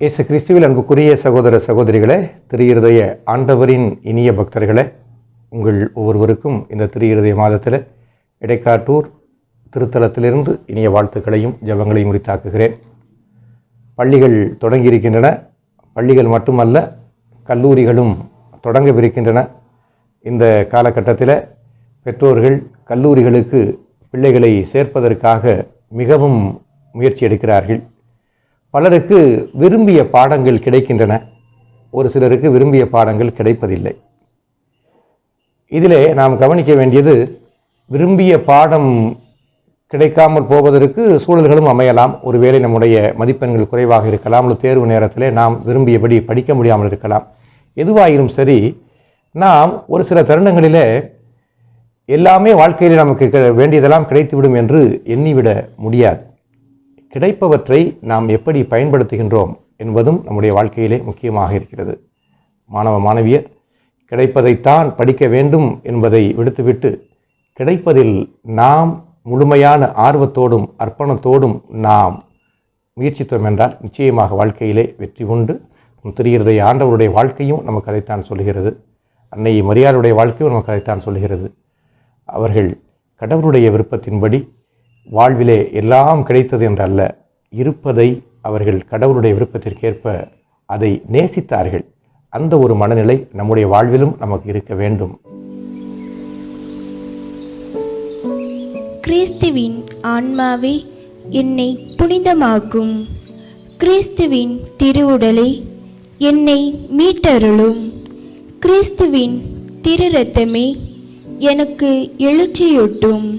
இயேசு கிறிஸ்துவில் அன்புக்குரிய சகோதர சகோதரிகளே திருஇருதய ஆண்டவரின் இனிய பக்தர்களே உங்கள் ஒவ்வொருவருக்கும் இந்த திருஇருதய மாதத்தில் இடைக்காட்டூர் திருத்தலத்திலிருந்து இனிய வாழ்த்துக்களையும் ஜெபங்களையும் உரித்தாக்குகிறேன். பள்ளிகள் தொடங்கியிருக்கின்றன. பள்ளிகள் மட்டுமல்ல கல்லூரிகளும் தொடங்கவிருக்கின்றன. இந்த காலகட்டத்தில் பெற்றோர்கள் கல்லூரிகளுக்கு பிள்ளைகளை சேர்ப்பதற்காக மிகவும் முயற்சி எடுக்கிறார்கள். பலருக்கு விரும்பிய பாடங்கள் கிடைக்கின்றன. ஒரு சிலருக்கு விரும்பிய பாடங்கள் கிடைப்பதில்லை. இதிலே நாம் கவனிக்க வேண்டியது விரும்பிய பாடம் கிடைக்காமல் போவதற்கு சூழல்களும் அமையலாம். ஒருவேளை நம்முடைய மதிப்பெண்கள் குறைவாக இருக்கலாம். அல்லது தேர்வு நேரத்தில் நாம் விரும்பியபடி படிக்க முடியாமல் இருக்கலாம். எதுவாயினும் சரி நாம் ஒரு சில தருணங்களிலே எல்லாமே வாழ்க்கையில் நமக்கு வேண்டியதெல்லாம் கிடைத்துவிடும் என்று எண்ணிவிட முடியாது. கிடைப்பவற்றை நாம் எப்படி பயன்படுத்துகின்றோம் என்பதும் நம்முடைய வாழ்க்கையிலே முக்கியமாக இருக்கிறது. மாணவ மாணவியர் கிடைப்பதைத்தான் படிக்க வேண்டும் என்பதை விடுத்துவிட்டு கிடைப்பதில் நாம் முழுமையான ஆர்வத்தோடும் அர்ப்பணத்தோடும் நாம் முயற்சித்தோம் என்றால் நிச்சயமாக வாழ்க்கையிலே வெற்றி உண்டு. நம் ஆண்டவருடைய வாழ்க்கையும் நமக்கு அதைத்தான் சொல்கிறது. அன்னை மரியாளுடைய வாழ்க்கையும் நமக்கு அதைத்தான் சொல்கிறது. அவர்கள் கடவுளுடைய விருப்பத்தின்படி வாழ்விலே எல்லாம் கிடைத்தது என்றல்ல. இருப்பதை அவர்கள் கடவுளுடைய விருப்பத்திற்கேற்ப அதை நேசித்தார்கள். அந்த ஒரு மனநிலை நம்முடைய வாழ்விலும் நமக்கு இருக்க வேண்டும். கிறிஸ்துவின் ஆன்மாவே என்னை புனிதமாக்கும். கிறிஸ்துவின் திருவுடலை என்னை மீட்டருளும். கிறிஸ்துவின் திரு ரத்தமே எனக்கு எழுச்சியூட்டும்.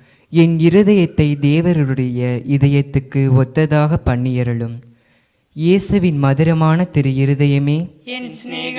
என் இருதயத்தை தேவருடைய இதயத்துக்கு ஒத்ததாக பண்ணியருளும். இயேசுவின் மதுரமான திரு இருதயமே என்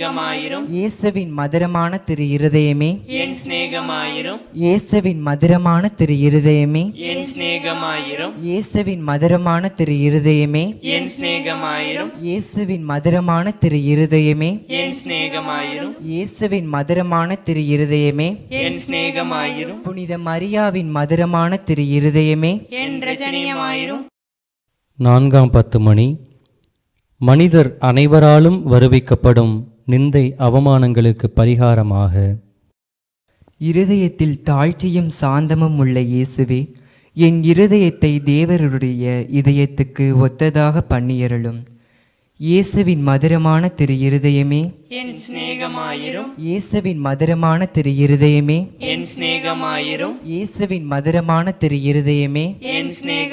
சிநேகமாயிரும். இயேசுவின் மதுரமான திரு இருதயமே. என் சிநேகமாயிரும். இயேசுவின் மதுரமான திரு இருதயமே. என் சிநேகமாயிரும். இயேசுவின் மதுரமான திரு இருதயமே. என் சிநேகமாயிரும். இயேசுவின் மதுரமான திரு இருதயமே. என் சிநேகமாயிரும். இயேசுவின் மதுரமான திரு இருதயமே. என் சிநேகமாயிரும். புனித மரியாவின் மதுரமான திரு இருதயமே. என் ரஜனியமாயிரும். நான்காம் பத்து மணி. மனிதர் அனைவராலும் வருவிக்கப்படும் நிந்தை அவமானங்களுக்கு பரிகாரமாக. இருதயத்தில் தாழ்ச்சியும் சாந்தமும் உள்ள இயேசுவே என் இருதயத்தை தேவருடைய இதயத்துக்கு ஒத்ததாக பண்ணியருளும். இயேசுவின் மதுரமான திரு இருதயமே. என் சிநேகமாயிரும். இயேசுவின் மதுரமான திரு இருதயமே. என் சிநேகமாயிரும். இயேசுவின் மதுரமான திரு இருதயமே. என்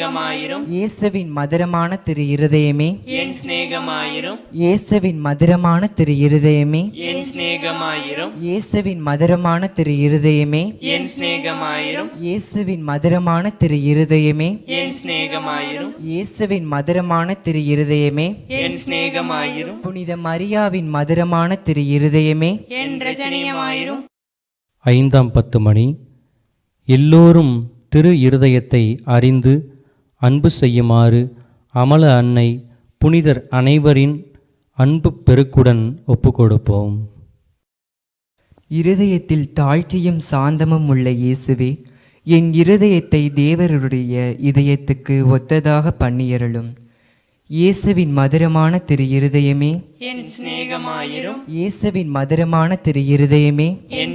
சிநேகமாயிரும். இயேசுவின் மதுரமான திரு இருதயமே. என் சிநேகமாயிரும். இயேசுவின் மதுரமான திரு இருதயமே. என் சிநேகமாயிரும். இயேசுவின் மதுரமான திரு இருதயமே. என் சிநேகமாயிரும். இயேசுவின் மதுரமான திரு இருதயமே. என் சிநேகமாயிரும். இயேசுவின் மதுரமான திரு இருதயமே. என் சிநேகமாயிரும். புனித மரியாவின் மதுரமான திரு இருதயமே. என் ரஜனியமாயிரும். ஐந்தாம் பத்து மணி. எல்லோரும் திரு இருதயத்தை அறிந்து அன்பு செய்யுமாறு அமல அன்னை புனிதர் அனைவரின் அன்பு பெருக்குடன் ஒப்புக்கொடுப்போம். இருதயத்தில் தாழ்ச்சியும் சாந்தமும் உள்ள இயேசுவே என் இருதயத்தை தேவருடைய இதயத்துக்கு ஒத்ததாக பண்ணியருளும். இயேசுவின் மதுரமான திரு இருதயமே என் சிநேகமாயிரும். இயேசுவின் மதுரமான திரு இருதயமே என்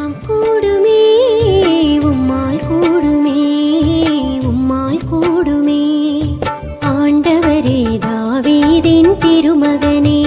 கூடுமே திருமகனே.